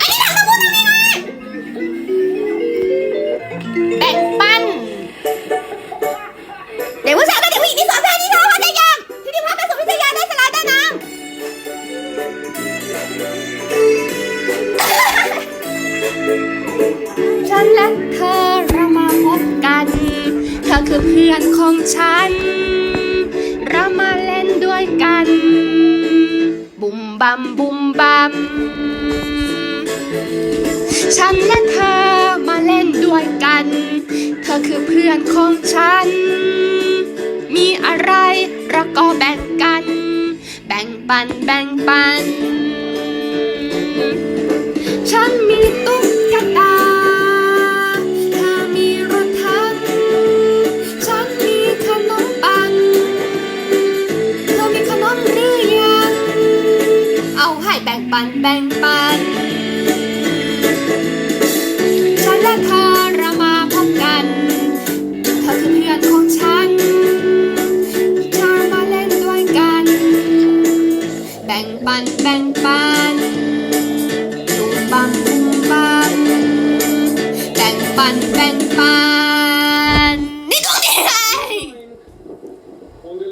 อันนี้หลังมาพูดตรงนี้นะแบ่งปันเด็กผู้ชายกับเด็กผู้หญิงที่สอนเพลงที่เธอเข้าใจยังที่ที่พักไปสุวิทยาได้สลาได้น้ำฉันและเธอเรามาพบกัน เธอคือเพื่อนของฉัน บัมบุมบัมฉันและเธอมาเล่นด้วยกัน เธอคือเพื่อนของฉัน มีอะไรเราก็แบ่งกัน แบ่งปันแบ่งปันฉัน เอาให้แบ่งปันแบ่งปัน ฉันและเธอเรามาพบกัน เธอคือเพื่อนของฉันจะมาเล่นด้วยกัน แบ่งปันแบ่งปันบุมบัมบุมบัมแบ่งปันแบ่งปัน